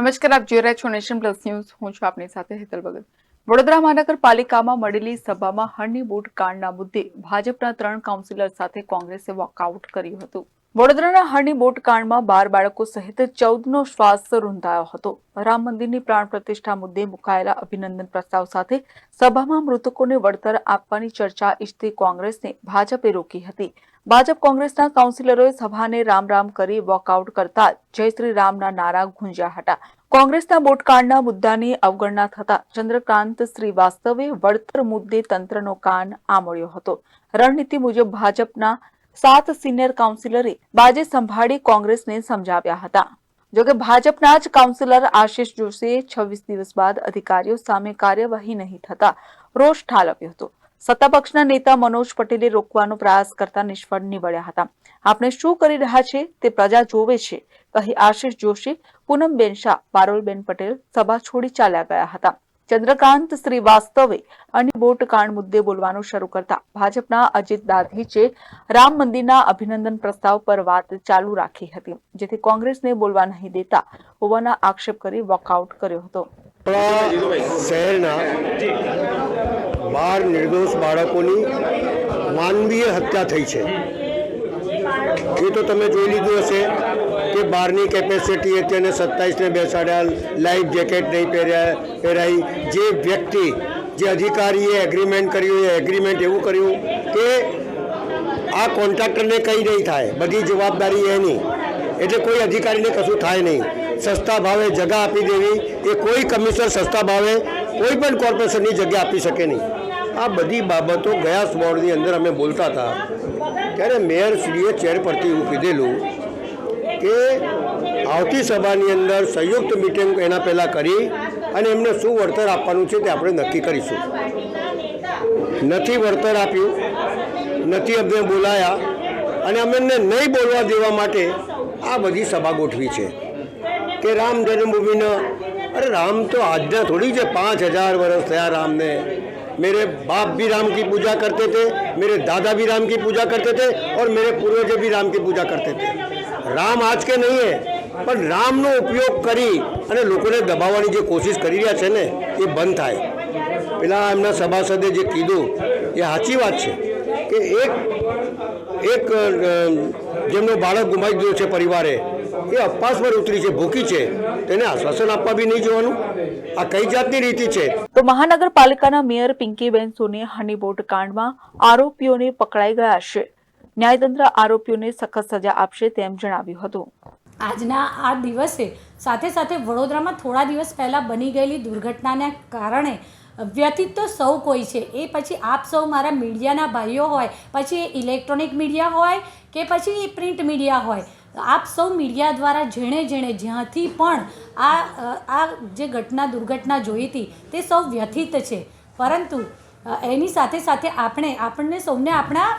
નમસ્કાર, આપ જોઈ રહ્યા છો નેશન પ્લસ ન્યૂઝ. હું છું આપની સાથે હેતલ ભગત. વડોદરા મહાનગરપાલિકામાં મળેલી સભામાં હરની બૂટ કાંડના મુદ્દે ભાજપના ત્રણ કાઉન્સિલર સાથે કોંગ્રેસે વોકઆઉટ કર્યું હતું. વડોદરાના હરની બોટ કાંડમાં બાર બાળકો સહિત ચૌદનો શ્વાસ રૂંધાયો હતો. રામ મંદિરની પ્રાણ પ્રતિષ્ઠા મુદ્દે મુકાયેલા અભિનંદન પ્રસ્તાવ સાથે સભામાં મૃતકોને વળતર આપવાની ચર્ચા ઈચ્છતી કોંગ્રેસને ભાજપે રોકી હતી. ભાજપ કોંગ્રેસના કાઉન્સિલરોએ સભાને રામ રામ કરી વોકઆઉટ કરતા જય શ્રી રામના નારા ગુંજ્યા હતા. કોંગ્રેસના બોટકાંડના મુદ્દાની અવગણના થતા ચંદ્રકાંત શ્રીવાસ્તવે વળતર મુદ્દે તંત્રનો કાન આમળ્યો હતો. રણનીતિ મુજબ ભાજપના સાત સિનિયર કાઉન્સિલરે બાજે સંભાળી કોંગ્રેસને સમજાવ્યા હતા. જોકે ભાજપના જ કાઉન્સિલર આશિષ જોશીએ છવ્વીસ દિવસ બાદ અધિકારીઓ સામે કાર્યવાહી નહીં થતા રોષ ઠાલવ્યો હતો. સત્તાપક્ષના નેતા મનોજ પટેલે રોકવાનો પ્રયાસ કરતા નિષ્ફળ નીવડ્યા હતા. આપણે શું કરી રહ્યા છે તે પ્રજા જોવે છે, કહી આશિષ જોશી પૂનમબેન શાહ પારોલબેન પટેલ સભા છોડી ચાલ્યા ગયા હતા. ચંદ્રકાંત શ્રીવાસ્તવે અને બોટકાંડ મુદ્દે બોલવાનું શરૂ કરતા ભાજપના અજીત દાધીચે રામ મંદિરના અભિનંદન પ્રસ્તાવ પર વાત ચાલુ રાખી હતી, જેથી કોંગ્રેસને બોલવા નહીં દેતા હોવાના આક્ષેપ કરી વોકઆઉટ કર્યો હતો. બાર નિર્દોષ બાળકોની માનવીય હત્યા થઈ છે. એ તો તમે જોઈ લીધું હશે કે બારની કેપેસિટી હતી અને સત્તાવીસને બેસાડ્યા લાઈફ જેકેટ નહીં પહેર્યા, પહેરાઈ. જે વ્યક્તિ, જે અધિકારીએ એગ્રીમેન્ટ કર્યું, એ એગ્રીમેન્ટ એવું કર્યું કે આ કોન્ટ્રાક્ટરને કંઈ નહીં થાય, બધી જવાબદારી એની. એટલે કોઈ અધિકારીને કશું થાય નહીં. સસ્તા ભાવે જગા આપી દેવી. એ કોઈ કમિશનર સસ્તા ભાવે કોઈ પણ કોર્પોરેશનની જગ્યા આપી શકે નહીં. આ બધી બાબતો ગયા સ્વોર્ડની અંદર અમે બોલતા હતા. ત્યારે મેયરશ્રીએ ચેર પરથી એવું કીધેલું કે આવતી સભાની અંદર સંયુક્ત મિટિંગ એના પહેલાં કરી અને એમને શું વળતર આપવાનું છે તે આપણે નક્કી કરીશું. નથી વળતર આપ્યું, નથી અમને બોલાયા અને અમે એમને નહીં બોલવા દેવા માટે આ બધી સભા ગોઠવી છે. કે રામ જન્મભૂમિનો અરે રામ તો આજના થોડી છે પાંચ હજાર વર્ષ થયા રામને मेरे बाप भी राम की पूजा करते थे मेरे दादा भी राम की पूजा करते थे और मेरे पूर्वज भी राम की पूजा करते थे રામ આજ કે નહીં હે પણ રામનો ઉપયોગ કરી અને લોકોને દબાવવાની જે કોશિશ કરી રહ્યા છે ને એ બંધ થાય પેલા એમના સભાસદે જે કીધું એ સાચી વાત છે કે એક એક અ, જેમનો બાળક ગુમાવી દીધો છે પરિવારે એ અપવાસ પર ઉતરી છે ભૂખી છે તેને આશ્વાસન આપવા બી નહીં જોવાનું. આ કઈ જાતની રીતિ છે? તો મહાનગરપાલિકાના મેયર પિંકીબેન સોની હનીબોટ કાંડમાં આરોપીઓને પકડાઈ ગયા છે. ન્યાયતંત્ર આરોપીઓને સખત સજા આપશે તેમ જણાવ્યું હતું. આજના આ દિવસે સાથે સાથે વડોદરામાં થોડા દિવસ પહેલાં બની ગયેલી દુર્ઘટનાને કારણે વ્યથિત તો સૌ કોઈ છે. એ પછી આપ સૌ મારા મીડિયાના ભાઈઓ હોય પછી એ ઇલેક્ટ્રોનિક મીડિયા હોય કે પછી એ પ્રિન્ટ મીડિયા હોય. આપ સૌ મીડિયા દ્વારા જેણે જેણે જ્યાંથી પણ આ આ જે ઘટના, દુર્ઘટના જોઈ હતી, તે સૌ વ્યથિત છે. પરંતુ એની સાથે સાથે આપણે, આપણને સૌને આપણા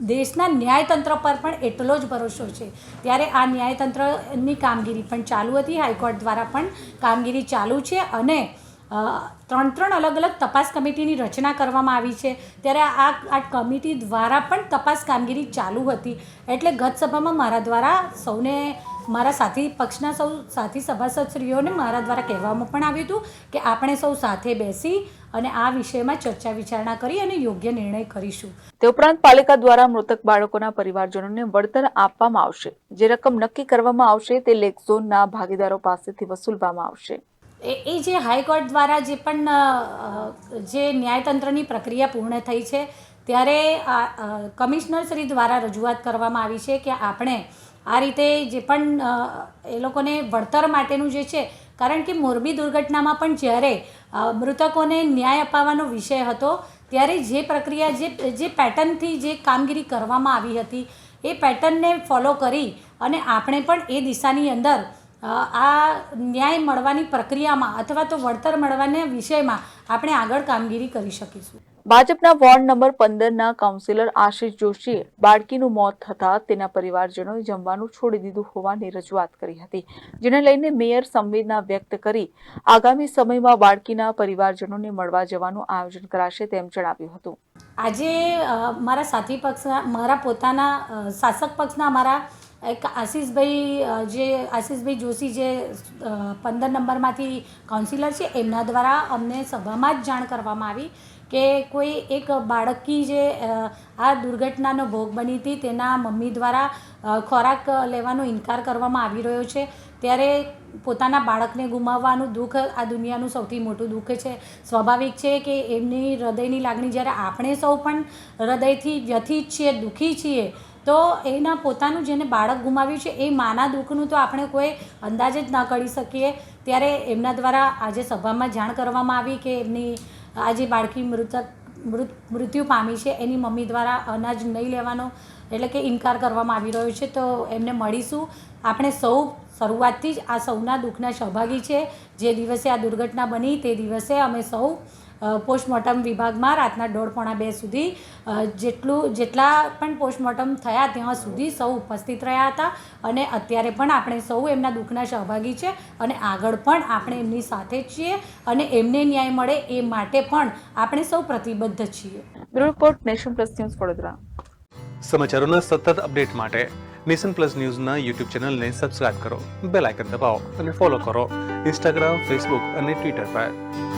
દેશના ન્યાયતંત્ર પર પણ એટલો જ ભરોસો છે. ત્યારે આ ન્યાયતંત્રની કામગીરી પણ ચાલુ હતી, હાઈકોર્ટ દ્વારા પણ કામગીરી ચાલુ છે અને ત્રણ ત્રણ અલગ અલગ તપાસ કમિટીની રચના કરવામાં આવી છે. ત્યારે આ આ કમિટી દ્વારા પણ તપાસ કામગીરી ચાલુ હતી. એટલે ગત સભામાં મારા દ્વારા સૌને, મારા સાથી, પક્ષના સૌ સાથી સભાસદશ્રીઓને મારા દ્વારા કહેવામાં પણ આવ્યું હતું કે આપણે સૌ સાથે બેસી અને આ વિષયમાં ચર્ચા વિચારણા કરી અને યોગ્ય નિર્ણય કરીશું. તે ઉપરાંત પાલિકા દ્વારા મૃતક બાળકોના પરિવારજનોને વળતર આપવામાં આવશે. જે રકમ નક્કી કરવામાં આવશે તે લેક ઝોનના ભાગીદારો પાસેથી વસૂલવામાં આવશે. એ જે હાઈકોર્ટ દ્વારા જે પણ જે ન્યાયતંત્રની પ્રક્રિયા પૂર્ણ થઈ છે, ત્યારે આ કમિશનર શ્રી દ્વારા રજૂઆત કરવામાં આવી છે કે આપણે આ રીતે જે પણ એ લોકોને વળતર માટેનું જે છે, કારણ કે મોરબી દુર્ઘટનામાં પણ જ્યારે મૃતકોને ન્યાય અપાવવાનો વિષય હતો, ત્યારે જે પ્રક્રિયા, જે જે પેટર્નથી જે કામગીરી કરવામાં આવી હતી, એ પેટર્નને ફોલો કરી અને આપણે પણ એ દિશાની અંદર આ ન્યાય મળવાની પ્રક્રિયામાં અથવા તો વળતર મળવાના વિષયમાં આપણે આગળ કામગીરી કરી શકીશું. ભાજપના વોર્ડ નંબર પંદરના કાઉન્સિલર આશિષ જોશીએ બાળકીનું મોત થતાં તેના પરિવારજનોએ જમવાનું છોડી દીધું હોવાની રજૂઆત કરી હતી જેને લઈને મેયર સંવેદના વ્યક્ત કરી આગામી સમયમાં બાળકીના પરિવારજનોને મળવા જવાનું આયોજન કરાશે તેમ જણાવ્યું હતું. આજે મારા સાથી પક્ષના મારા પોતાના શાસક પક્ષના મારા એક આશીષભાઈ જે આશીષભાઈ જોશી જે પંદર નંબરમાંથી કાઉન્સિલર છે, એમના દ્વારા અમને સભામાં જ જાણ કરવામાં આવી કે કોઈ એક બાળકી જે આ દુર્ઘટનાનો ભોગ બની હતી, તેના મમ્મી દ્વારા ખોરાક લેવાનો ઇનકાર કરવામાં આવી રહ્યો છે. ત્યારે પોતાના બાળકને ગુમાવવાનું દુઃખ આ દુનિયાનું સૌથી મોટું દુઃખ છે. સ્વાભાવિક છે કે એમની હૃદયની લાગણી જ્યારે આપણે સૌ પણ હૃદયથી વ્યથિત છીએ, દુઃખી છીએ તો એના પોતાનું જેને બાળક ગુમાવ્યું છે, એ માના દુઃખનું તો આપણે કોઈ અંદાજ જ ન કરી શકીએ. ત્યારે એમના દ્વારા આજે સભામાં જાણ કરવામાં આવી કે એમની આજે બાળકી મૃતક, મૃત, મૃત્યુ પામી છે, એની મમ્મી દ્વારા અનાજ નહીં લેવાનો એટલે કે ઇનકાર કરવામાં આવી રહ્યો છે. તો એમને મળીશું. આપણે સૌ શરૂઆતથી જ આ સૌના દુઃખના સહભાગી છે. જે દિવસે આ દુર્ઘટના બની તે દિવસે અમે સૌ પોસ્ટમોર્ટમ વિભાગમાં રાતના દોઢ પોણા બે સુધી જેટલું જેટલા પણ પોસ્ટમોર્ટમ થયા ત્યાં સુધી સૌ ઉપસ્થિત રહ્યા હતા અને અત્યારે પણ આપણે સૌ એમના દુઃખના સહભાગી છે અને આગળ પણ આપણે એમની સાથે છીએ અને એમને ન્યાય મળે એ માટે પણ આપણે સૌ પ્રતિબદ્ધ છીએ. Report nation plus news Vadodara. સમાચારોના સતત અપડેટ માટે નેશન પ્લસ ન્યૂઝના યુટ્યુબ ચેનલને સબસ્ક્રાઇબ કરો બેલ આઇકન દબાવો અને ફોલો કરો ઇન્સ્ટાગ્રામ ફેસબુક અને ટ્વિટર પર.